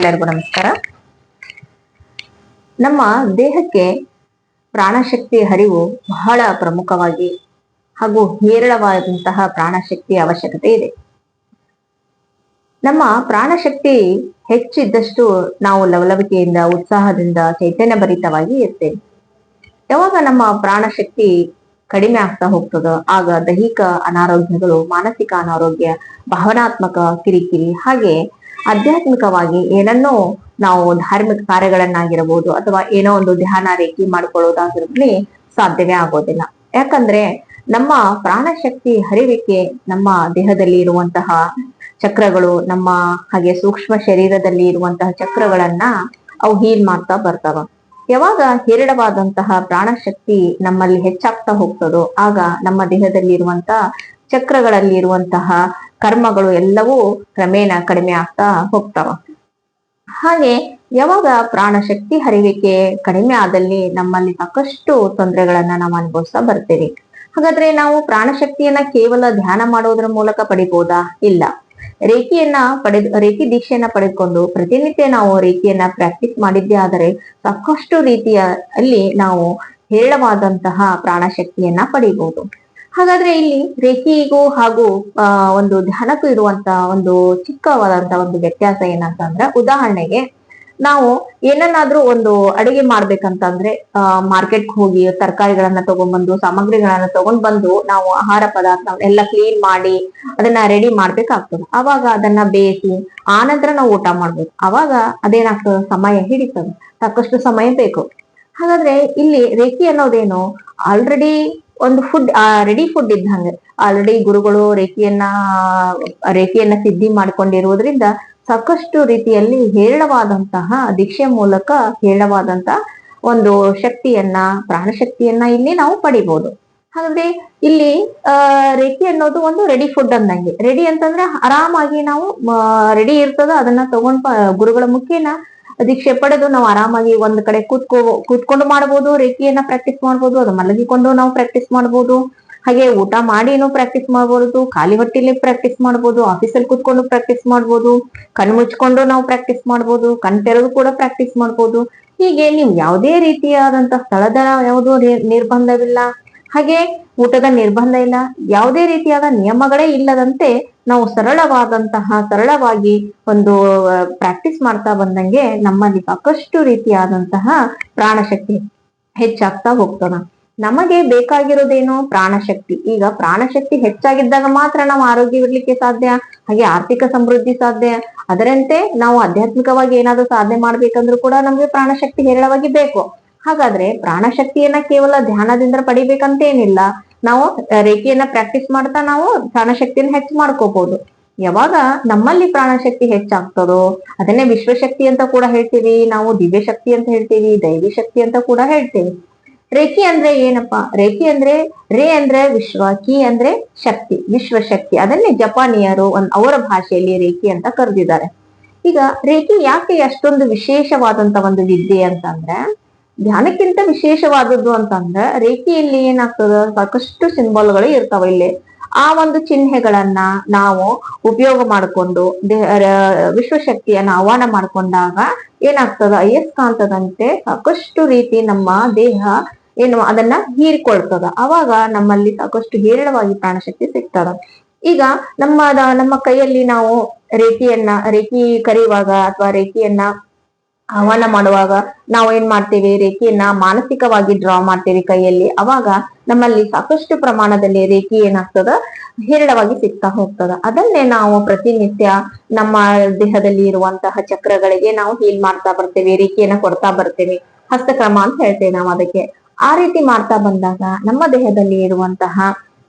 ಎಲ್ಲರಿಗೂ ನಮಸ್ಕಾರ. ನಮ್ಮ ದೇಹಕ್ಕೆ ಪ್ರಾಣಶಕ್ತಿ ಹರಿವು ಬಹಳ ಪ್ರಮುಖವಾಗಿ ಹಾಗೂ ಹೇರಳವಾದಂತಹ ಪ್ರಾಣಶಕ್ತಿ ಅವಶ್ಯಕತೆ ಇದೆ. ನಮ್ಮ ಪ್ರಾಣಶಕ್ತಿ ಹೆಚ್ಚಿದ್ದಷ್ಟು ನಾವು ಲವಲವಿಕೆಯಿಂದ, ಉತ್ಸಾಹದಿಂದ ಚೈತನ್ಯ ಭರಿತವಾಗಿ ಇರ್ತೇವೆ. ಯಾವಾಗ ನಮ್ಮ ಪ್ರಾಣಶಕ್ತಿ ಕಡಿಮೆ ಆಗ್ತಾ ಹೋಗ್ತದೋ, ಆಗ ದೈಹಿಕ ಅನಾರೋಗ್ಯಗಳು, ಮಾನಸಿಕ ಅನಾರೋಗ್ಯ, ಭಾವನಾತ್ಮಕ ಕಿರಿಕಿರಿ ಹಾಗೆ ಆಧ್ಯಾತ್ಮಿಕವಾಗಿ ಏನನ್ನೋ ನಾವು ಧಾರ್ಮಿಕ ಕಾರ್ಯಗಳನ್ನಾಗಿರಬಹುದು ಅಥವಾ ಏನೋ ಒಂದು ಧ್ಯಾನ ರೇಖಿ ಮಾಡ್ಕೊಳ್ಳೋದಾಗಿರ್ಲಿ ಸಾಧ್ಯವೇ ಆಗೋದಿಲ್ಲ. ಯಾಕಂದ್ರೆ ನಮ್ಮ ಪ್ರಾಣಶಕ್ತಿ ಹರಿವಿಕೆ ನಮ್ಮ ದೇಹದಲ್ಲಿ ಇರುವಂತಹ ಚಕ್ರಗಳು, ನಮ್ಮ ಹಾಗೆ ಸೂಕ್ಷ್ಮ ಶರೀರದಲ್ಲಿ ಇರುವಂತಹ ಚಕ್ರಗಳನ್ನ ಅವು ಹೀಲ್ ಮಾಡ್ತಾ ಬರ್ತಾವ. ಯಾವಾಗ ಹೇರಳವಾದಂತಹ ಪ್ರಾಣಶಕ್ತಿ ನಮ್ಮಲ್ಲಿ ಹೆಚ್ಚಾಗ್ತಾ ಹೋಗ್ತದೋ ಆಗ ನಮ್ಮ ದೇಹದಲ್ಲಿ ಇರುವಂತಹ ಚಕ್ರಗಳಲ್ಲಿ ಇರುವಂತಹ ಕರ್ಮಗಳು ಎಲ್ಲವೂ ಕ್ರಮೇಣ ಕಡಿಮೆ ಆಗ್ತಾ ಹೋಗ್ತಾವ. ಹಾಗೆ ಯಾವಾಗ ಪ್ರಾಣಶಕ್ತಿ ಹರಿವಿಕೆ ಕಡಿಮೆ ಆದಲ್ಲಿ ನಮ್ಮಲ್ಲಿ ಸಾಕಷ್ಟು ತೊಂದರೆಗಳನ್ನ ನಾವು ಅನುಭವಿಸ್ತಾ ಬರ್ತೇವೆ ಹಾಗಾದ್ರೆ ನಾವು ಪ್ರಾಣಶಕ್ತಿಯನ್ನ ಕೇವಲ ಧ್ಯಾನ ಮಾಡೋದ್ರ ಮೂಲಕ ಪಡಿಬಹುದಾ ಇಲ್ಲ. ರೇಖಿಯನ್ನ ಪಡೆದು, ರೇಖಿ ದೀಕ್ಷೆಯನ್ನ ಪಡೆದುಕೊಂಡು ಪ್ರತಿನಿತ್ಯ ನಾವು ರೇಖಿಯನ್ನ ಪ್ರಾಕ್ಟೀಸ್ ಮಾಡಿದ್ದೇ ಆದರೆ ಸಾಕಷ್ಟು ರೀತಿಯ ಅಲ್ಲಿ ನಾವು ಹೇರಳವಾದಂತಹ ಪ್ರಾಣಶಕ್ತಿಯನ್ನ ಪಡಿಬಹುದು ಹಾಗಾದ್ರೆ ಇಲ್ಲಿ ರೇಖಿಗೂ ಹಾಗೂ ಒಂದು ಧ್ಯಾನಕ್ಕೂ ಇರುವಂತ ಒಂದು ಚಿಕ್ಕವಾದಂತ ಒಂದು ವ್ಯತ್ಯಾಸ ಏನಂತಂದ್ರೆ, ಉದಾಹರಣೆಗೆ ನಾವು ಏನನ್ನಾದ್ರೂ ಒಂದು ಅಡುಗೆ ಮಾಡ್ಬೇಕಂತಂದ್ರೆ, ಆ, ಮಾರ್ಕೆಟ್ಗೆ ಹೋಗಿ ತರಕಾರಿಗಳನ್ನ ತಗೊಂಡ್ಬಂದು, ಸಾಮಗ್ರಿಗಳನ್ನ ತಗೊಂಡ್ ಬಂದು ನಾವು ಆಹಾರ ಪದಾರ್ಥ ಎಲ್ಲ ಕ್ಲೀನ್ ಮಾಡಿ ಅದನ್ನ ರೆಡಿ ಮಾಡ್ಬೇಕಾಗ್ತದೆ. ಅವಾಗ ಅದನ್ನ ಬೇಯಿಸಿ ಆನಂತರ ನಾವು ಊಟ ಮಾಡ್ಬೇಕು ಅವಾಗ ಅದೇನಾಗ್ತದೆ? ಸಮಯ ಹಿಡಿತದೆ. ಸಾಕಷ್ಟು ಸಮಯ ಬೇಕು. ಹಾಗಾದ್ರೆ ಇಲ್ಲಿ ರೇಖಿ ಅನ್ನೋದೇನು ಆಲ್ರೆಡಿ ಒಂದು ಫುಡ್ ರೆಡಿ ಫುಡ್ ಇದ್ದಂಗೆ ಆಲ್ರೆಡಿ ಗುರುಗಳು ರೇಖಿಯನ್ನ ರೇಖಿಯನ್ನ ಸಿದ್ಧಿ ಮಾಡ್ಕೊಂಡಿರುವುದರಿಂದ ಸಾಕಷ್ಟು ರೀತಿಯಲ್ಲಿ ಹೇರಳವಾದಂತಹ ದೀಕ್ಷೆ ಮೂಲಕ ಹೇರಳವಾದಂತಹ ಒಂದು ಶಕ್ತಿಯನ್ನ, ಪ್ರಾಣಶಕ್ತಿಯನ್ನ ಇಲ್ಲಿ ನಾವು ಪಡಿಬಹುದು ಹಾಗಾದ್ರೆ ಇಲ್ಲಿ, ಆ, ರೇಖಿ ಅನ್ನೋದು ಒಂದು ರೆಡಿ ಫುಡ್ ಅಂದಂಗೆ. ರೆಡಿ ಅಂತಂದ್ರೆ ಆರಾಮಾಗಿ ನಾವು ರೆಡಿ ಇರ್ತದ, ಅದನ್ನ ತಗೊಂಡ್ ಗುರುಗಳ ಮುಖೇನ ದೀಕ್ಷೆ ಪಡೆದು ನಾವು ಆರಾಮಾಗಿ ಒಂದ್ ಕಡೆ ಕೂತ್ಕೋ, ಕೂತ್ಕೊಂಡು ಮಾಡ್ಬೋದು, ರೇಖಿಯನ್ನ ಪ್ರಾಕ್ಟೀಸ್ ಮಾಡ್ಬೋದು, ಅದು ಮಲಗಿಕೊಂಡು ನಾವು ಪ್ರಾಕ್ಟೀಸ್ ಮಾಡ್ಬೋದು, ಹಾಗೆ ಊಟ ಮಾಡಿನೂ ಪ್ರಾಕ್ಟೀಸ್ ಮಾಡ್ಬೋದು, ಖಾಲಿ ಹೊಟ್ಟಿಲಿ ಪ್ರಾಕ್ಟೀಸ್ ಮಾಡ್ಬೋದು ಆಫೀಸಲ್ಲಿ ಕೂತ್ಕೊಂಡು ಪ್ರಾಕ್ಟೀಸ್ ಮಾಡ್ಬೋದು ಕಣ್ ಮುಚ್ಕೊಂಡು ನಾವು ಪ್ರಾಕ್ಟೀಸ್ ಮಾಡ್ಬೋದು, ಕಣ್ ತೆರೆದು ಕೂಡ ಪ್ರಾಕ್ಟೀಸ್ ಮಾಡ್ಬೋದು. ಹೀಗೆ ನೀವು ಯಾವುದೇ ರೀತಿಯಾದಂತಹ ಸ್ಥಳದ ಯಾವುದೋ ನಿರ್ಬಂಧವಿಲ್ಲ. ಹಾಗೆ ಊಟದ ನಿರ್ಬಂಧ ಇಲ್ಲ. ಯಾವುದೇ ರೀತಿಯಾದ ನಿಯಮಗಳೇ ಇಲ್ಲದಂತೆ ನಾವು ಸರಳವಾದಂತಹ, ಸರಳವಾಗಿ ಒಂದು ಪ್ರಾಕ್ಟೀಸ್ ಮಾಡ್ತಾ ಬಂದಂಗೆ ನಮ್ಮಲ್ಲಿ ಸಾಕಷ್ಟು ರೀತಿಯಾದಂತಹ ಪ್ರಾಣಶಕ್ತಿ ಹೆಚ್ಚಾಗ್ತಾ ಹೋಗ್ತದ. ನಮಗೆ ಬೇಕಾಗಿರೋದೇನು? ಪ್ರಾಣಶಕ್ತಿ. ಈಗ ಪ್ರಾಣಶಕ್ತಿ ಹೆಚ್ಚಾಗಿದ್ದಾಗ ಮಾತ್ರ ನಾವು ಆರೋಗ್ಯವಿರ್ಲಿಕ್ಕೆ ಸಾಧ್ಯ, ಹಾಗೆ ಆರ್ಥಿಕ ಸಮೃದ್ಧಿ ಸಾಧ್ಯ. ಅದರಂತೆ ನಾವು ಆಧ್ಯಾತ್ಮಿಕವಾಗಿ ಏನಾದ್ರೂ ಸಾಧನೆ ಮಾಡ್ಬೇಕಂದ್ರೂ ಕೂಡ ನಮ್ಗೆ ಪ್ರಾಣಶಕ್ತಿ ಹೇರಳವಾಗಿ ಬೇಕು. ಹಾಗಾದ್ರೆ ಪ್ರಾಣಶಕ್ತಿಯನ್ನ ಕೇವಲ ಧ್ಯಾನದಿಂದ ಪಡಿಬೇಕಂತ ಏನಿಲ್ಲ ನಾವು ರೇಖೆಯನ್ನ ಪ್ರಾಕ್ಟೀಸ್ ಮಾಡ್ತಾ ನಾವು ಪ್ರಾಣಶಕ್ತಿಯನ್ನ ಹೆಚ್ಚು ಮಾಡ್ಕೋಬಹುದು ಯಾವಾಗ ನಮ್ಮಲ್ಲಿ ಪ್ರಾಣಶಕ್ತಿ ಹೆಚ್ಚಾಗ್ತದೋ, ಅದನ್ನೇ ವಿಶ್ವಶಕ್ತಿ ಅಂತ ಕೂಡ ಹೇಳ್ತೀವಿ, ನಾವು ದಿವ್ಯ ಶಕ್ತಿ ಅಂತ ಹೇಳ್ತೀವಿ ದೈವಿ ಶಕ್ತಿ ಅಂತ ಕೂಡ ಹೇಳ್ತೀವಿ. ರೇಖಿ ಅಂದ್ರೆ ಏನಪ್ಪಾ? ರೇಖಿ ಅಂದ್ರೆ ರೇ ಅಂದ್ರೆ ವಿಶ್ವ, ಕಿ ಅಂದ್ರೆ ಶಕ್ತಿ, ವಿಶ್ವಶಕ್ತಿ. ಅದನ್ನೇ ಜಪಾನಿಯರು ಒಂದ್ ಅವರ ಭಾಷೆಯಲ್ಲಿ ರೇಖಿ ಅಂತ ಕರೆದಿದ್ದಾರೆ. ಈಗ ರೇಖಿ ಯಾಕೆ ಅಷ್ಟೊಂದು ವಿಶೇಷವಾದಂತ ಒಂದು ವಿದ್ಯೆ ಅಂತಂದ್ರೆ ಧ್ಯಾನಕ್ಕಿಂತ ವಿಶೇಷವಾದದ್ದು ಅಂತಂದ್ರೆ ರೇಖೆಯಲ್ಲಿ ಏನಾಗ್ತದ? ಸಾಕಷ್ಟು ಸಿಂಬಲ್ಗಳು ಇರ್ತಾವ ಇಲ್ಲಿ. ಆ ಒಂದು ಚಿಹ್ನೆಗಳನ್ನ ನಾವು ಉಪಯೋಗ ಮಾಡಿಕೊಂಡು ವಿಶ್ವಶಕ್ತಿಯನ್ನ ಆಹ್ವಾನ ಮಾಡ್ಕೊಂಡಾಗ ಏನಾಗ್ತದ? ಅಯಸ್ಕಾಂತದಂತೆ ಸಾಕಷ್ಟು ರೀತಿ ನಮ್ಮ ದೇಹ ಏನು, ಅದನ್ನ ಹೀರಿಕೊಳ್ತದ. ಅವಾಗ ನಮ್ಮಲ್ಲಿ ಸಾಕಷ್ಟು ಹೇರಳವಾಗಿ ಪ್ರಾಣಶಕ್ತಿ ಸಿಗ್ತದ. ಈಗ ನಮ್ಮ ನಮ್ಮ ಕೈಯಲ್ಲಿ ನಾವು ರೇಖಿಯನ್ನ, ರೇಖಿ ಕರೆಯುವಾಗ ಅಥವಾ ರೇಖಿಯನ್ನ ಆಹ್ವಾನ ಮಾಡುವಾಗ ನಾವು ಏನ್ ಮಾಡ್ತೇವೆ? ರೇಖೆಯನ್ನ ಮಾನಸಿಕವಾಗಿ ಡ್ರಾ ಮಾಡ್ತೇವೆ ಕೈಯಲ್ಲಿ. ಅವಾಗ ನಮ್ಮಲ್ಲಿ ಸಾಕಷ್ಟು ಪ್ರಮಾಣದಲ್ಲಿ ರೇಖೆ ಏನಾಗ್ತದ? ಹೇರಳವಾಗಿ ಸಿಗ್ತಾ ಹೋಗ್ತದ. ಅದನ್ನೇ ನಾವು ಪ್ರತಿನಿತ್ಯ ನಮ್ಮ ದೇಹದಲ್ಲಿ ಇರುವಂತಹ ಚಕ್ರಗಳಿಗೆ ನಾವು ಹೀಲ್ ಮಾಡ್ತಾ ಬರ್ತೇವೆ, ರೇಖೆಯನ್ನ ಕೊಡ್ತಾ ಬರ್ತೇವೆ. ಹಸ್ತಕ್ರಮ ಅಂತ ಹೇಳ್ತೇವೆ ನಾವು ಅದಕ್ಕೆ. ಆ ರೀತಿ ಮಾಡ್ತಾ ಬಂದಾಗ ನಮ್ಮ ದೇಹದಲ್ಲಿ ಇರುವಂತಹ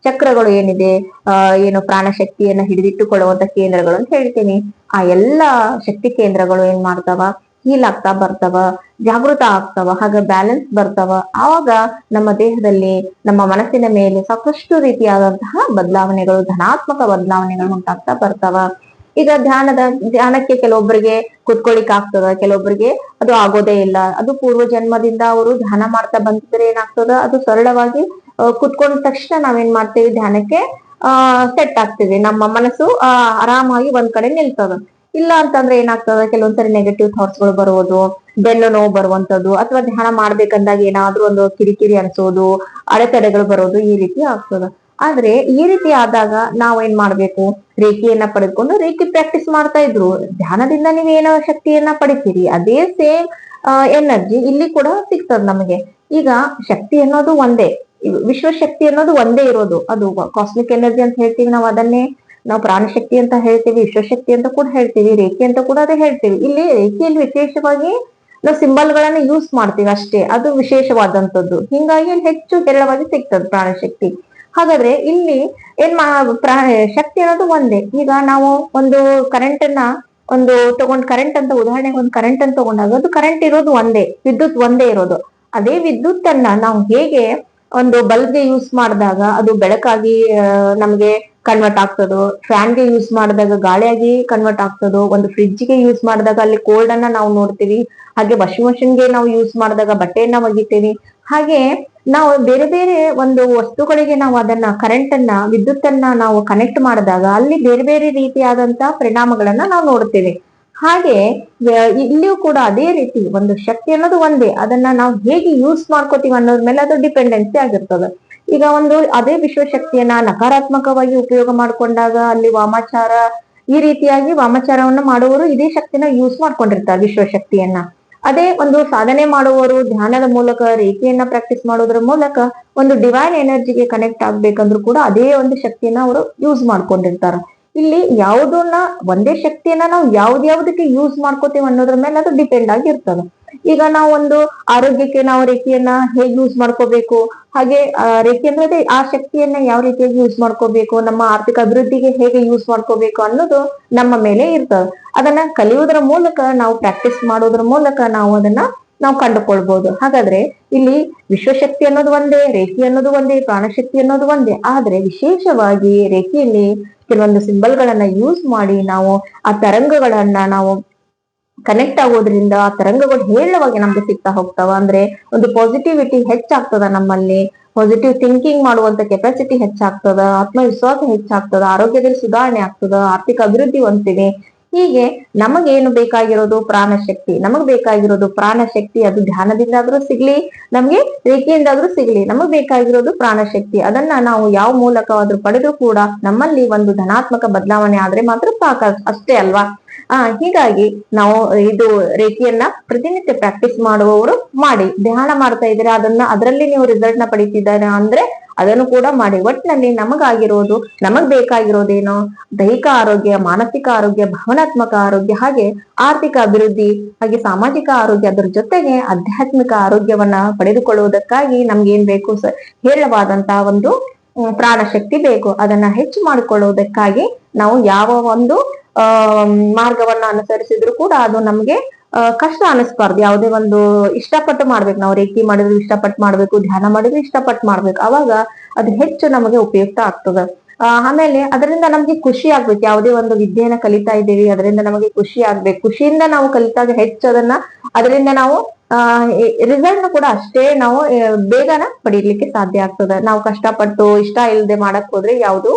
ಚಕ್ರಗಳು ಏನಿದೆ? ಏನು ಪ್ರಾಣಶಕ್ತಿಯನ್ನ ಹಿಡಿದಿಟ್ಟುಕೊಳ್ಳುವಂತ ಕೇಂದ್ರಗಳು ಅಂತ ಹೇಳ್ತೀನಿ. ಆ ಎಲ್ಲಾ ಶಕ್ತಿ ಕೇಂದ್ರಗಳು ಏನ್ ಮಾಡ್ತಾವ? ಹೀಲ್ ಆಗ್ತಾ ಬರ್ತಾವ, ಜಾಗೃತ ಆಗ್ತಾವ, ಹಾಗೆ ಬ್ಯಾಲೆನ್ಸ್ ಬರ್ತಾವ. ಆವಾಗ ನಮ್ಮ ದೇಹದಲ್ಲಿ, ನಮ್ಮ ಮನಸ್ಸಿನ ಮೇಲೆ ಸಾಕಷ್ಟು ರೀತಿಯಾದಂತಹ ಬದಲಾವಣೆಗಳು, ಧನಾತ್ಮಕ ಬದಲಾವಣೆಗಳು ಉಂಟಾಗ್ತಾ ಬರ್ತಾವ. ಈಗ ಧ್ಯಾನದ, ಧ್ಯಾನಕ್ಕೆ ಕೆಲವೊಬ್ಬರಿಗೆ ಕುತ್ಕೊಳಿಕ್ ಆಗ್ತದ ಕೆಲವೊಬ್ಬರಿಗೆ ಅದು ಆಗೋದೇ ಇಲ್ಲ. ಅದು ಪೂರ್ವ ಜನ್ಮದಿಂದ ಅವರು ಧ್ಯಾನ ಮಾಡ್ತಾ ಬಂದಿದ್ರೆ ಏನಾಗ್ತದ, ಅದು ಸರಳವಾಗಿ ಕುತ್ಕೊಂಡ ತಕ್ಷಣ ನಾವೇನ್ ಮಾಡ್ತೇವೆ, ಧ್ಯಾನಕ್ಕೆ, ಆ ಸೆಟ್ ಆಗ್ತೇವೆ. ನಮ್ಮ ಮನಸ್ಸು, ಆ, ಆರಾಮಾಗಿ ಒಂದ್ ಕಡೆ ನಿಲ್ತದ. ಇಲ್ಲ ಅಂತಂದ್ರೆ ಏನಾಗ್ತದೆ? ಕೆಲವೊಂದ್ಸರಿ ನೆಗೆಟಿವ್ ಥಾಟ್ಸ್ಗಳು ಬರುವುದು, ಬೆನ್ನು ನೋವು ಬರುವಂತದ್ದು, ಅಥವಾ ಧ್ಯಾನ ಮಾಡ್ಬೇಕಂದಾಗ ಏನಾದ್ರೂ ಒಂದು ಕಿರಿಕಿರಿ ಅನ್ಸೋದು, ಅಡೆತಡೆಗಳು ಬರೋದು ಈ ರೀತಿ ಆಗ್ತದ. ಆದ್ರೆ ಈ ರೀತಿ ಆದಾಗ ನಾವ್ ಏನ್ ಮಾಡ್ಬೇಕು? ರೇಖಿಯನ್ನ ಪಡೆದುಕೊಂಡು ರೇಖಿ ಪ್ರಾಕ್ಟೀಸ್ ಮಾಡ್ತಾ ಇದ್ರು. ಧ್ಯಾನದಿಂದ ನೀವ್ ಏನೋ ಶಕ್ತಿಯನ್ನ ಪಡಿತೀರಿ. ಅದೇ ಸೇಮ್ ಎನರ್ಜಿ ಇಲ್ಲಿ ಕೂಡ ಸಿಗ್ತದ ನಮಗೆ. ಈಗ ಶಕ್ತಿ ಅನ್ನೋದು ಒಂದೇ. ವಿಶ್ವ ಶಕ್ತಿ ಅನ್ನೋದು ಒಂದೇ ಇರೋದು. ಅದು ಕಾಸ್ಮಿಕ್ ಎನರ್ಜಿ ಅಂತ ಹೇಳ್ತೀವಿ ನಾವು ಅದನ್ನೇ ನಾವು ಪ್ರಾಣಶಕ್ತಿ ಅಂತ ಹೇಳ್ತೀವಿ ವಿಶ್ವಶಕ್ತಿ ಅಂತ ಕೂಡ ಹೇಳ್ತೀವಿ, ರೇಖೆ ಅಂತ ಕೂಡ ಅದೇ ಹೇಳ್ತೀವಿ. ಇಲ್ಲಿ ರೇಖೆಯಲ್ಲಿ ವಿಶೇಷವಾಗಿ ನಾವು ಸಿಂಬಲ್ ಗಳನ್ನ ಯೂಸ್ ಮಾಡ್ತೀವಿ ಅಷ್ಟೇ, ಅದು ವಿಶೇಷವಾದಂತದ್ದು ಹಿಂಗಾಗಿ ಇಲ್ಲಿ ಹೆಚ್ಚು ಹೇರಳವಾಗಿ ಸಿಗ್ತದೆ ಪ್ರಾಣಶಕ್ತಿ ಹಾಗಾದ್ರೆ ಇಲ್ಲಿ ಏನ್ ಮಾ ಪ್ರಾಣ ಶಕ್ತಿ ಅನ್ನೋದು ಒಂದೇ. ಈಗ ನಾವು ಒಂದು ಕರೆಂಟ್ ಅನ್ನ, ಒಂದು ತಗೊಂಡ್ ಕರೆಂಟ್ ಅಂತ ಉದಾಹರಣೆಗೆ ಒಂದು ಕರೆಂಟ್ ಅಂತ ತಗೊಂಡಾಗ ಅದು ಕರೆಂಟ್ ಇರೋದು ಒಂದೇ, ವಿದ್ಯುತ್ ಒಂದೇ ಇರೋದು. ಅದೇ ವಿದ್ಯುತ್ ಅನ್ನ ನಾವು ಹೇಗೆ ಒಂದು ಬಲ್ಬ್ಗೆ ಯೂಸ್ ಮಾಡಿದಾಗ ಅದು ಬೆಳಕಾಗಿ ನಮ್ಗೆ ಕನ್ವರ್ಟ್ ಆಗ್ತದೋ ಫ್ಯಾನ್ಗೆ ಯೂಸ್ ಮಾಡಿದಾಗ ಗಾಳಿಯಾಗಿ ಕನ್ವರ್ಟ್ ಆಗ್ತದೋ, ಒಂದು ಫ್ರಿಡ್ಜ್ಗೆ ಯೂಸ್ ಮಾಡಿದಾಗ ಅಲ್ಲಿ ಕೋಲ್ಡ್ ಅನ್ನ ನಾವು ನೋಡ್ತೀವಿ. ಹಾಗೆ ವಾಷಿಂಗ್ ಮಷಿನ್ಗೆ ನಾವು ಯೂಸ್ ಮಾಡಿದಾಗ ಬಟ್ಟೆಯನ್ನ ಒಗಿತೀವಿ. ಹಾಗೆ ನಾವು ಬೇರೆ ಬೇರೆ ಒಂದು ವಸ್ತುಗಳಿಗೆ ನಾವು ಅದನ್ನ ಕರೆಂಟ್ ಅನ್ನ, ವಿದ್ಯುತ್ ಅನ್ನ ನಾವು ಕನೆಕ್ಟ್ ಮಾಡಿದಾಗ ಅಲ್ಲಿ ಬೇರೆ ಬೇರೆ ರೀತಿಯಾದಂತ ಪರಿಣಾಮಗಳನ್ನ ನಾವು ನೋಡ್ತೇವೆ. ಹಾಗೆ ಇಲ್ಲಿಯೂ ಕೂಡ ಅದೇ ರೀತಿ ಒಂದು ಶಕ್ತಿ ಅನ್ನೋದು ಒಂದೇ. ಅದನ್ನ ನಾವು ಹೇಗೆ ಯೂಸ್ ಮಾಡ್ಕೋತೀವಿ ಅನ್ನೋದ್ರ ಮೇಲೆ ಅದು ಡಿಪೆಂಡೆನ್ಸಿ ಆಗಿರ್ತದೆ. ಈಗ ಒಂದು ಅದೇ ವಿಶ್ವಶಕ್ತಿಯನ್ನ ನಕಾರಾತ್ಮಕವಾಗಿ ಉಪಯೋಗ ಮಾಡಿಕೊಂಡಾಗ ಅಲ್ಲಿ ವಾಮಾಚಾರ, ಈ ರೀತಿಯಾಗಿ ವಾಮಾಚಾರವನ್ನ ಮಾಡುವವರು ಇದೇ ಶಕ್ತಿನ ಯೂಸ್ ಮಾಡ್ಕೊಂಡಿರ್ತಾರೆ ವಿಶ್ವಶಕ್ತಿಯನ್ನ. ಅದೇ ಒಂದು ಸಾಧನೆ ಮಾಡುವವರು ಧ್ಯಾನದ ಮೂಲಕ, ರೇಖೆಯನ್ನ ಪ್ರಾಕ್ಟೀಸ್ ಮಾಡೋದ್ರ ಮೂಲಕ ಒಂದು ಡಿವೈನ್ ಎನರ್ಜಿಗೆ ಕನೆಕ್ಟ್ ಆಗ್ಬೇಕಂದ್ರೂ ಕೂಡ ಅದೇ ಒಂದು ಶಕ್ತಿಯನ್ನ ಅವರು ಯೂಸ್ ಮಾಡ್ಕೊಂಡಿರ್ತಾರ. ಇಲ್ಲಿ ಯಾವುದನ್ನ, ಒಂದೇ ಶಕ್ತಿಯನ್ನ ನಾವು ಯಾವ್ದ್ಯಾವ್ದಕ್ಕೆ ಯೂಸ್ ಮಾಡ್ಕೋತೀವಿ ಅನ್ನೋದ್ರ ಮೇಲೆ ಅದು ಡಿಪೆಂಡ್ ಆಗಿರ್ತದೆ ಈಗ ನಾವು ಒಂದು ಆರೋಗ್ಯಕ್ಕೆ ನಾವು ರೇಖೆಯನ್ನ ಹೇಗೆ ಯೂಸ್ ಮಾಡ್ಕೋಬೇಕು? ಹಾಗೆ ರೇಖೆ ಅಂದ್ರೆ ಆ ಶಕ್ತಿಯನ್ನ ಯಾವ ರೀತಿಯಾಗಿ ಯೂಸ್ ಮಾಡ್ಕೋಬೇಕು? ನಮ್ಮ ಆರ್ಥಿಕ ಅಭಿವೃದ್ಧಿಗೆ ಹೇಗೆ ಯೂಸ್ ಮಾಡ್ಕೋಬೇಕು ಅನ್ನೋದು ನಮ್ಮ ಮೇಲೆ ಇರ್ತದೆ. ಅದನ್ನ ಕಲಿಯುವುದರ ಮೂಲಕ, ನಾವು ಪ್ರಾಕ್ಟೀಸ್ ಮಾಡೋದ್ರ ಮೂಲಕ ನಾವು ಅದನ್ನ ನಾವು ಕಂಡುಕೊಳ್ಬಹುದು ಹಾಗಾದ್ರೆ ಇಲ್ಲಿ ವಿಶ್ವಶಕ್ತಿ ಅನ್ನೋದು ಒಂದೇ, ರೇಖೆ ಅನ್ನೋದು ಒಂದೇ, ಪ್ರಾಣಶಕ್ತಿ ಅನ್ನೋದು ಒಂದೇ. ಆದ್ರೆ ವಿಶೇಷವಾಗಿ ರೇಖೆಯಲ್ಲಿ ಕೆಲವೊಂದು ಸಿಂಬಲ್ಗಳನ್ನ ಯೂಸ್ ಮಾಡಿ ನಾವು ಆ ತರಂಗಗಳನ್ನ ನಾವು ಕನೆಕ್ಟ್ ಆಗೋದ್ರಿಂದ ಆ ತರಂಗಗಳು ಹೇರಳವಾಗಿ ನಮ್ಗೆ ಸಿಗ್ತಾ ಹೋಗ್ತಾವ. ಅಂದ್ರೆ ಒಂದು ಪಾಸಿಟಿವಿಟಿ ಹೆಚ್ಚಾಗ್ತದ ನಮ್ಮಲ್ಲಿ. ಪಾಸಿಟಿವ್ ಥಿಂಕಿಂಗ್ ಮಾಡುವಂತ ಕೆಪಾಸಿಟಿ ಹೆಚ್ಚಾಗ್ತದ. ಆತ್ಮವಿಶ್ವಾಸ ಹೆಚ್ಚಾಗ್ತದ. ಆರೋಗ್ಯದಲ್ಲಿ ಸುಧಾರಣೆ ಆಗ್ತದ. ಆರ್ಥಿಕ ಅಭಿವೃದ್ಧಿ ಹೊಂದ್ತೀವಿ ಹೀಗೆ ನಮಗೇನು ಬೇಕಾಗಿರೋದು? ಪ್ರಾಣಶಕ್ತಿ. ನಮಗ್ ಬೇಕಾಗಿರೋದು ಪ್ರಾಣಶಕ್ತಿ. ಅದು ಧ್ಯಾನದಿಂದಾದ್ರೂ ಸಿಗ್ಲಿ, ನಮ್ಗೆ ರೇಖೆಯಿಂದಾದ್ರೂ ಸಿಗ್ಲಿ. ನಮಗ್ ಬೇಕಾಗಿರೋದು ಪ್ರಾಣಶಕ್ತಿ. ಅದನ್ನ ನಾವು ಯಾವ ಮೂಲಕವಾದ್ರೂ ಪಡೆದು ಕೂಡ ನಮ್ಮಲ್ಲಿ ಒಂದು ಧನಾತ್ಮಕ ಬದಲಾವಣೆ ಆದ್ರೆ ಮಾತ್ರ ಸಾಕ ಅಷ್ಟೇ ಅಲ್ವಾ? ಆ, ಹೀಗಾಗಿ ನಾವು ಇದು ರೇಖೆಯನ್ನ ಪ್ರತಿನಿತ್ಯ ಪ್ರಾಕ್ಟೀಸ್ ಮಾಡುವವರು ಮಾಡಿ. ಧ್ಯಾನ ಮಾಡ್ತಾ ಇದ್ರೆ ಅದನ್ನ, ಅದರಲ್ಲಿ ನೀವು ರಿಸಲ್ಟ್ನ ಪಡಿತಿದ್ದಾರೆ ಅಂದ್ರೆ ಅದನ್ನು ಕೂಡ ಮಾಡಿ. ಒಟ್ಟಿನಲ್ಲಿ ನಮಗಾಗಿರೋದು, ನಮಗ್ ಬೇಕಾಗಿರೋದೇನು? ದೈಹಿಕ ಆರೋಗ್ಯ, ಮಾನಸಿಕ ಆರೋಗ್ಯ, ಭಾವನಾತ್ಮಕ ಆರೋಗ್ಯ ಹಾಗೆ ಆರ್ಥಿಕ ಅಭಿವೃದ್ಧಿ ಹಾಗೆ ಸಾಮಾಜಿಕ ಆರೋಗ್ಯ ಅದರ ಜೊತೆಗೆ ಆಧ್ಯಾತ್ಮಿಕ ಆರೋಗ್ಯವನ್ನ ಪಡೆದುಕೊಳ್ಳುವುದಕ್ಕಾಗಿ ನಮ್ಗೆ ಏನ್ ಬೇಕು ಹೇಳವಾದಂತ ಒಂದು ಪ್ರಾಣ ಪ್ರಾಣಶಕ್ತಿ ಬೇಕು. ಅದನ್ನ ಹೆಚ್ಚು ಮಾಡಿಕೊಳ್ಳುವುದಕ್ಕಾಗಿ ನಾವು ಯಾವ ಒಂದು ಮಾರ್ಗವನ್ನ ಅನುಸರಿಸಿದ್ರು ಕೂಡ ಅದು ನಮ್ಗೆ ಕಷ್ಟ ಅನಿಸ್ಬಾರ್ದು. ಯಾವುದೇ ಒಂದು ಇಷ್ಟಪಟ್ಟು ಮಾಡ್ಬೇಕು. ನಾವು ರೇಖಿ ಮಾಡಿದ್ರು ಇಷ್ಟಪಟ್ಟು ಮಾಡ್ಬೇಕು, ಧ್ಯಾನ ಮಾಡಿದ್ರು ಇಷ್ಟಪಟ್ಟು ಮಾಡ್ಬೇಕು. ಅವಾಗ ಅದು ಹೆಚ್ಚು ನಮಗೆ ಉಪಯುಕ್ತ ಆಗ್ತದೆ. ಆಮೇಲೆ ಅದರಿಂದ ನಮ್ಗೆ ಖುಷಿ ಆಗ್ಬೇಕು. ಯಾವುದೇ ಒಂದು ವಿದ್ಯೆಯನ್ನ ಕಲಿತಾ ಇದ್ದೀವಿ, ಅದರಿಂದ ನಮಗೆ ಖುಷಿ ಆಗ್ಬೇಕು. ಖುಷಿಯಿಂದ ನಾವು ಕಲಿತಾಗ ಹೆಚ್ಚು ಅದನ್ನ ಅದರಿಂದ ನಾವು ರಿಸಲ್ಟ್ ಕೂಡ ಅಷ್ಟೇ ನಾವು ಬೇಗನ ಪಡೀಲಿಕ್ಕೆ ಸಾಧ್ಯ ಆಗ್ತದೆ. ನಾವು ಕಷ್ಟಪಟ್ಟು, ಇಷ್ಟ ಇಲ್ಲದೆ ಮಾಡಕ್ ಹೋದ್ರೆ ಯಾವುದು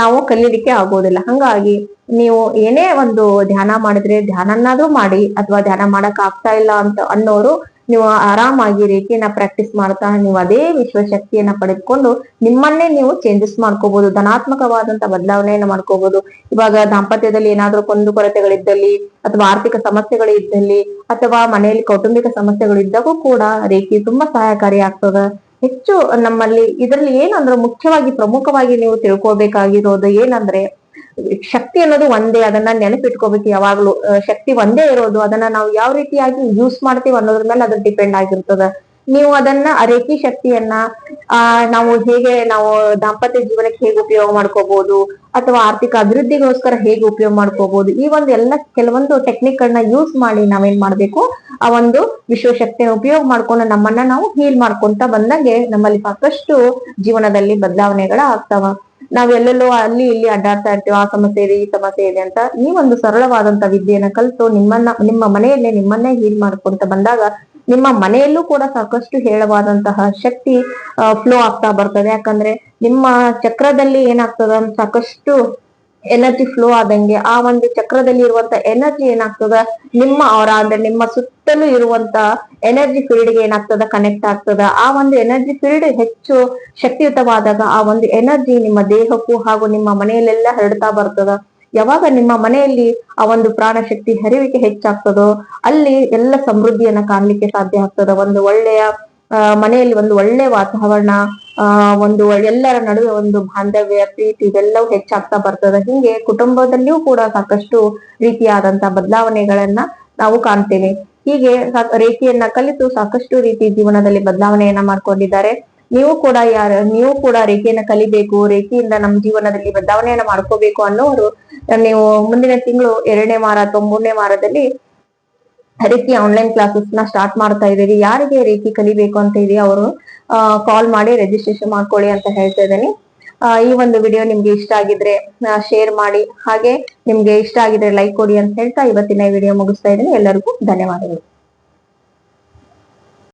ನಾವು ಕಲೀಲಿಕ್ಕೆ ಆಗೋದಿಲ್ಲ. ಹಂಗಾಗಿ ನೀವು ಏನೇ ಒಂದು ಧ್ಯಾನ ಮಾಡಿದ್ರೆ ಧ್ಯಾನನ್ನಾದ್ರೂ ಮಾಡಿ ಅಥವಾ ಧ್ಯಾನ ಮಾಡಕ್ ಆಗ್ತಾ ಇಲ್ಲ ಅಂತ ಅನ್ನೋರು ನೀವು ಆರಾಮಾಗಿ ರೇಖೆಯನ್ನ ಪ್ರಾಕ್ಟೀಸ್ ಮಾಡ್ತಾ ನೀವು ಅದೇ ವಿಶ್ವಶಕ್ತಿಯನ್ನ ಪಡೆದುಕೊಂಡು ನಿಮ್ಮನ್ನೇ ನೀವು ಚೇಂಜಸ್ ಮಾಡ್ಕೋಬಹುದು ಧನಾತ್ಮಕವಾದಂತ ಬದಲಾವಣೆಯನ್ನ ಮಾಡ್ಕೋಬಹುದು ಇವಾಗ ದಾಂಪತ್ಯದಲ್ಲಿ ಏನಾದ್ರೂ ಕೊಂದು ಕೊರತೆಗಳಿದ್ದಲ್ಲಿ ಅಥವಾ ಆರ್ಥಿಕ ಸಮಸ್ಯೆಗಳು ಇದ್ದಲ್ಲಿ ಅಥವಾ ಮನೆಯಲ್ಲಿ ಕೌಟುಂಬಿಕ ಸಮಸ್ಯೆಗಳು ಇದ್ದಾಗೂ ಕೂಡ ರೇಖೆ ತುಂಬಾ ಸಹಾಯಕಾರಿ ಆಗ್ತದ. ಹೆಚ್ಚು ನಮ್ಮಲ್ಲಿ ಇದರಲ್ಲಿ ಏನಂದ್ರೆ ಮುಖ್ಯವಾಗಿ ಪ್ರಮುಖವಾಗಿ ನೀವು ತಿಳ್ಕೊಬೇಕಾಗಿರೋದು ಏನಂದ್ರೆ ಶಕ್ತಿ ಅನ್ನೋದು ಒಂದೇ, ಅದನ್ನ ನೆನಪಿಟ್ಕೋಬೇಕು ಯಾವಾಗ್ಲೂ. ಶಕ್ತಿ ಒಂದೇ ಇರೋದು, ಅದನ್ನ ನಾವು ಯಾವ ರೀತಿಯಾಗಿ ಯೂಸ್ ಮಾಡ್ತೀವಿ ಅನ್ನೋದ್ರ ಮೇಲೆ ಅದು ಡಿಪೆಂಡ್ ಆಗಿರ್ತದ. ನೀವು ಅದನ್ನ ಅರೇಕಿ ಶಕ್ತಿಯನ್ನ, ಆ, ನಾವು ಹೇಗೆ ನಾವು ದಾಂಪತ್ಯ ಜೀವನಕ್ಕೆ ಹೇಗೆ ಉಪಯೋಗ ಮಾಡ್ಕೋಬಹುದು ಅಥವಾ ಆರ್ಥಿಕ ಅಭಿವೃದ್ಧಿಗೋಸ್ಕರ ಹೇಗೆ ಉಪಯೋಗ ಮಾಡ್ಕೋಬಹುದು ಈ ಒಂದು ಎಲ್ಲ ಕೆಲವೊಂದು ಟೆಕ್ನಿಕ್ ಗಳನ್ನ ಯೂಸ್ ಮಾಡಿ ನಾವೇನ್ ಮಾಡ್ಬೇಕು, ಆ ಒಂದು ವಿಶ್ವಶಕ್ತಿಯ ಉಪಯೋಗ ಮಾಡ್ಕೊಂಡು ನಮ್ಮನ್ನ ನಾವು ಹೀಲ್ ಮಾಡ್ಕೊಂತ ಬಂದಂಗೆ ನಮ್ಮಲ್ಲಿ ಸಾಕಷ್ಟು ಜೀವನದಲ್ಲಿ ಬದಲಾವಣೆಗಳ ಆಗ್ತಾವ. ನಾವ್ ಎಲ್ಲೆಲ್ಲೋ ಅಲ್ಲಿ ಇಲ್ಲಿ ಅಡ್ಡಾಡ್ತಾ ಇರ್ತೀವಿ, ಆ ಸಮಸ್ಯೆ ಇದೆ, ಈ ಸಮಸ್ಯೆ ಇದೆ ಅಂತ ಈ ಒಂದು ಸರಳವಾದಂತ ವಿದ್ಯೆಯನ್ನ ಕಲಿತು ನಿಮ್ಮನ್ನ, ನಿಮ್ಮ ಮನೆಯಲ್ಲೇ ನಿಮ್ಮನ್ನೇ ಹೀಲ್ ಮಾಡ್ಕೊಂತ ಬಂದಾಗ ನಿಮ್ಮ ಮನೆಯಲ್ಲೂ ಕೂಡ ಸಾಕಷ್ಟು ಹೇಳವಾದಂತಹ ಶಕ್ತಿ ಫ್ಲೋ ಆಗ್ತಾ ಬರ್ತದೆ. ಯಾಕಂದ್ರೆ ನಿಮ್ಮ ಚಕ್ರದಲ್ಲಿ ಏನಾಗ್ತದ ಸಾಕಷ್ಟು ಎನರ್ಜಿ ಫ್ಲೋ ಆದಂಗೆ ಆ ಒಂದು ಚಕ್ರದಲ್ಲಿ ಇರುವಂತ ಎನರ್ಜಿ ಏನಾಗ್ತದ, ನಿಮ್ಮ ಅವರ ಅಂದ್ರೆ ನಿಮ್ಮ ಸುತ್ತಲೂ ಇರುವಂತ ಎನರ್ಜಿ ಫೀಲ್ಡ್ಗೆ ಏನಾಗ್ತದ ಕನೆಕ್ಟ್ ಆಗ್ತದ. ಆ ಒಂದು ಎನರ್ಜಿ ಫೀಲ್ಡ್ ಹೆಚ್ಚು ಶಕ್ತಿಯುತವಾದಾಗ ಆ ಒಂದು ಎನರ್ಜಿ ನಿಮ್ಮ ದೇಹಕ್ಕೂ ಹಾಗೂ ನಿಮ್ಮ ಮನೆಯಲ್ಲೆಲ್ಲ ಹರಡ್ತಾ ಬರ್ತದ. ಯಾವಾಗ ನಿಮ್ಮ ಮನೆಯಲ್ಲಿ ಆ ಒಂದು ಪ್ರಾಣಶಕ್ತಿ ಹರಿವಿಕೆ ಹೆಚ್ಚಾಗ್ತದೋ ಅಲ್ಲಿ ಎಲ್ಲ ಸಮೃದ್ಧಿಯನ್ನ ಕಾಣಲಿಕ್ಕೆ ಸಾಧ್ಯ ಆಗ್ತದ. ಒಂದು ಒಳ್ಳೆಯ ಮನೆಯಲ್ಲಿ ಒಂದು ಒಳ್ಳೆ ವಾತಾವರಣ ಒಂದು ಎಲ್ಲರ ನಡುವೆ ಒಂದು ಬಾಂಧವ್ಯ, ಪ್ರೀತಿ ಇದೆಲ್ಲವೂ ಹೆಚ್ಚಾಗ್ತಾ ಬರ್ತದೆ. ಹಿಂಗೆ ಕುಟುಂಬದಲ್ಲಿಯೂ ಕೂಡ ಸಾಕಷ್ಟು ರೀತಿಯಾದಂತಹ ಬದಲಾವಣೆಗಳನ್ನ ನಾವು ಕಾಣ್ತೇವೆ. ಹೀಗೆ ರೇಖೆಯನ್ನ ಕಲಿತು ಸಾಕಷ್ಟು ರೀತಿ ಜೀವನದಲ್ಲಿ ಬದಲಾವಣೆಯನ್ನ ಮಾಡ್ಕೊಂಡಿದ್ದಾರೆ. ನೀವು ಕೂಡ ಯಾರ, ನೀವು ಕೂಡ ರೇಖೆಯನ್ನ ಕಲಿಬೇಕು, ರೇಖೆಯಿಂದ ನಮ್ಮ ಜೀವನದಲ್ಲಿ ಬದಲಾವಣೆಯನ್ನ ಮಾಡ್ಕೋಬೇಕು ಅನ್ನೋರು, ನೀವು ಮುಂದಿನ ತಿಂಗಳು ಎರಡನೇ ವಾರ ಅಥವಾ ಮೂರನೇ ವಾರದಲ್ಲಿ ರೇಖಿ ಆನ್ಲೈನ್ ಕ್ಲಾಸಸ್ನ ಸ್ಟಾರ್ಟ್ ಮಾಡ್ತಾ ಇದ್ದೀವಿ ಯಾರಿಗೆ ರೇಖಿ ಕಲಿಬೇಕು ಅಂತ ಇದೆ ಅವರು ಕಾಲ್ ಮಾಡಿ ರಿಜಿಸ್ಟ್ರೇಷನ್ ಮಾಡ್ಕೊಳ್ಳಿ ಅಂತ ಹೇಳ್ತಾ ಇದ್ದೀನಿ. ಈ ಒಂದು ವಿಡಿಯೋ ನಿಮ್ಗೆ ಇಷ್ಟ ಆಗಿದ್ರೆ ಶೇರ್ ಮಾಡಿ, ಹಾಗೆ ನಿಮ್ಗೆ ಇಷ್ಟ ಆಗಿದ್ರೆ ಲೈಕ್ ಕೊಡಿ ಅಂತ ಹೇಳ್ತಾ ಇವತ್ತಿನ ವಿಡಿಯೋ ಮುಗಿಸ್ತಾ ಇದ್ದೀನಿ. ಎಲ್ಲರಿಗೂ ಧನ್ಯವಾದಗಳು.